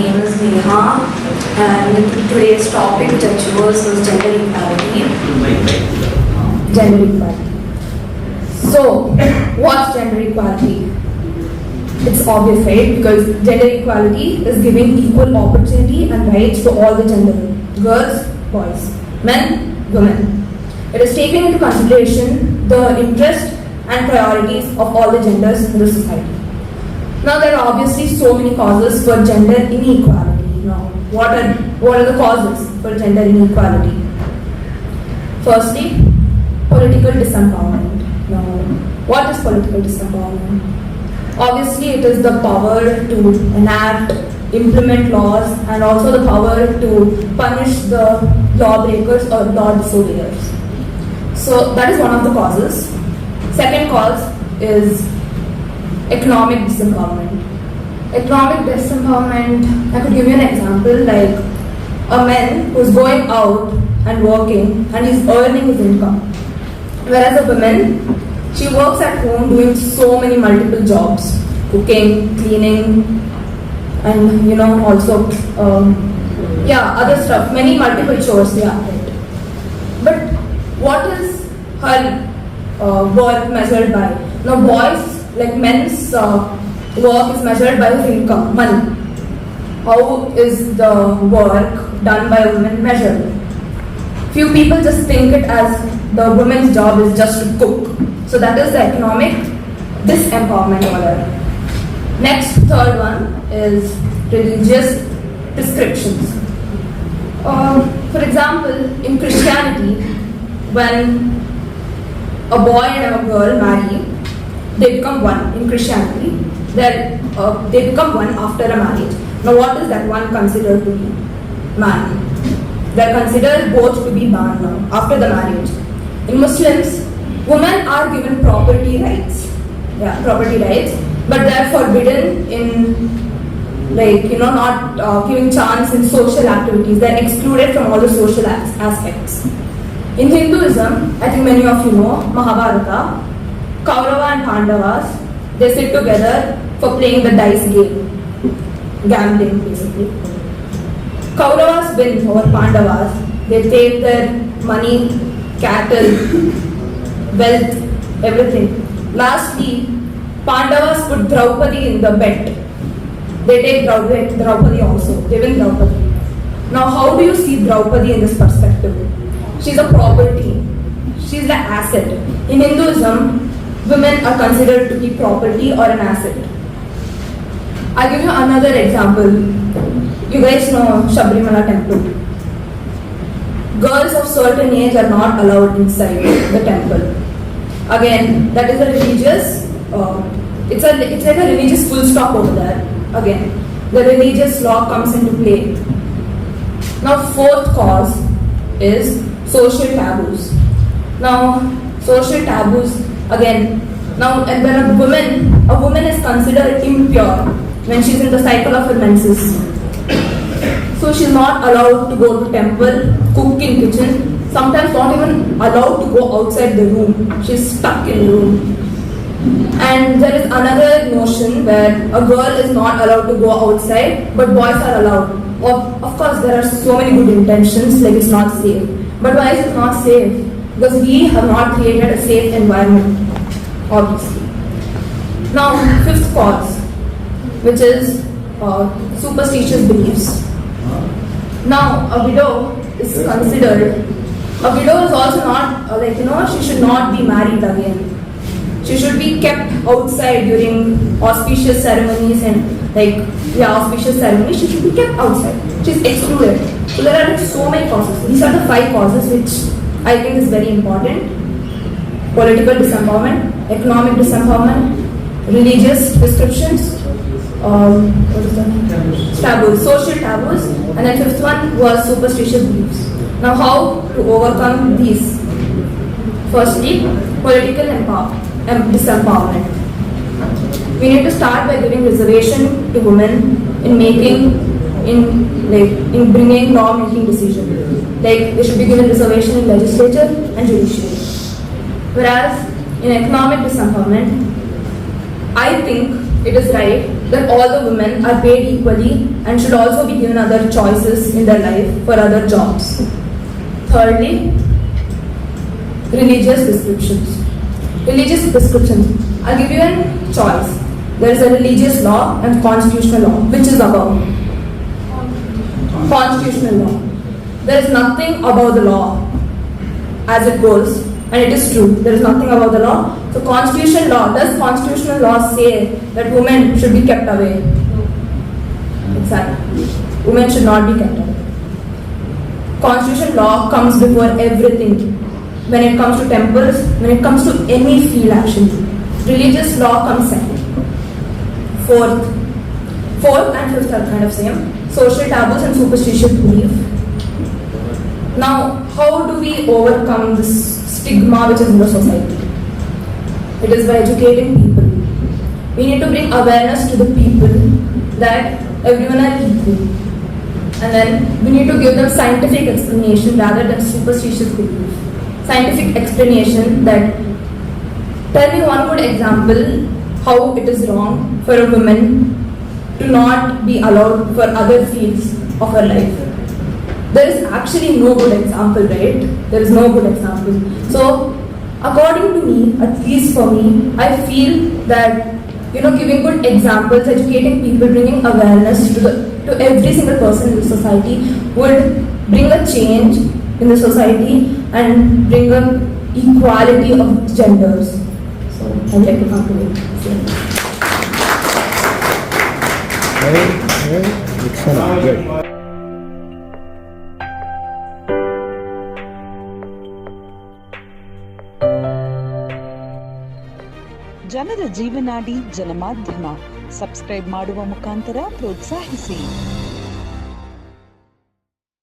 name is Neha and today's topic which I chose was gender equality. gender equality. So, what's gender equality? It's obvious, right? Because gender equality is giving equal opportunity and rights to all the gender girls, boys, men, women. It is taking into consideration the interest and priorities of all the genders in the society. Now, there are obviously so many causes for gender inequality. Now, what are what are the causes for gender inequality? Firstly, political disempowerment. Now, what is political disempowerment? Obviously, it is the power to enact, implement laws, and also the power to punish the lawbreakers or law disobeyers. So, that is one of the causes. Second cause is economic disempowerment. Economic disempowerment, I could give you an example like a man who's going out and working and he's earning his income. Whereas a woman, she works at home doing so many multiple jobs cooking, cleaning, and you know, also, um, yeah, other stuff, many multiple chores, yeah. But what is her uh, work measured by? Now, boys, like men's uh, work is measured by his income, money. How is the work done by a woman measured? Few people just think it as the woman's job is just to cook. So that is the economic disempowerment order. Next, third one is religious prescriptions. Um, for example, in Christianity, when a boy and a girl marry, they become one in Christianity. Then uh, they become one after a marriage. Now, what is that one considered to be? Man. They are considered both to be man now after the marriage. In Muslims, women are given property rights. Yeah, property rights, but they are forbidden in like you know not uh, giving chance in social activities. They are excluded from all the social as- aspects. In Hinduism, I think many of you know Mahabharata, Kaurava and Pandavas, they sit together for playing the dice game, gambling basically. Kauravas win over Pandavas. They take their money, cattle, wealth, everything. Lastly, Pandavas put Draupadi in the bet. They take Draupadi, Draupadi also. They win Draupadi. Now, how do you see Draupadi in this perspective? She's a property. She's the asset. In Hinduism, women are considered to be property or an asset. I'll give you another example. You guys know Shabrimala temple. Girls of certain age are not allowed inside the temple. Again, that is a religious. Uh, it's a it's like a religious full stop over there. Again, the religious law comes into play. Now, fourth cause is social taboos. Now, social taboos again. Now, when a woman, a woman is considered impure when she's in the cycle of her menses. So she's not allowed to go to temple, cook in kitchen. Sometimes not even allowed to go outside the room. She's stuck in the room. And there is another notion where a girl is not allowed to go outside, but boys are allowed. Of, of course, there are so many good intentions, like it's not safe. But why is it not safe? Because we have not created a safe environment, obviously. Now, fifth cause, which is uh, superstitious beliefs. Now, a widow is considered, a widow is also not, uh, like, you know, she should not be married again. She should be kept outside during auspicious ceremonies and, like, yeah, auspicious ceremonies. She should be kept outside. She's excluded. So, there are so many causes. These are the five causes which I think is very important political disempowerment, economic disempowerment, religious prescriptions, um, what is that? Taboos, social taboos, and then fifth one was superstitious beliefs. Now, how to overcome these? Firstly, political empower, em- disempowerment. We need to start by giving reservation to women in making, in like in bringing law-making decisions. Like they should be given reservation in legislature and judiciary. Whereas in economic disempowerment, I think it is right that all the women are paid equally and should also be given other choices in their life for other jobs. Thirdly, religious prescriptions. Religious prescriptions. I'll give you a choice. There is a religious law and constitutional law. Which is above? Constitutional law. There is nothing above the law as it goes, and it is true. There is nothing above the law. So, constitutional law does constitutional law say that women should be kept away? Exactly. Women should not be kept away. Constitutional law comes before everything. When it comes to temples, when it comes to any field action, religious law comes second. Fourth, fourth and fifth are kind of same. Social taboos and superstitious belief. Now, how do we overcome this stigma which is in the society? It is by educating people. We need to bring awareness to the people that everyone are equal. And then we need to give them scientific explanation rather than superstitious belief. Scientific explanation that tell me one good example how it is wrong for a woman to not be allowed for other fields of her life. There is actually no good example, right? There is no good example. So, according to me, at least for me, I feel that you know, giving good examples, educating people, bringing awareness to the to every single person in the society would bring a change in the society and bring a equality of genders. So, I would like to conclude. Good. ಜನರ ಜೀವನಾಡಿ ಜನಮಾಧ್ಯಮ subscribe ಮಾಡುವ ಮುಖಾಂತರ ಪ್ರೋತ್ಸಾಹಿಸಿ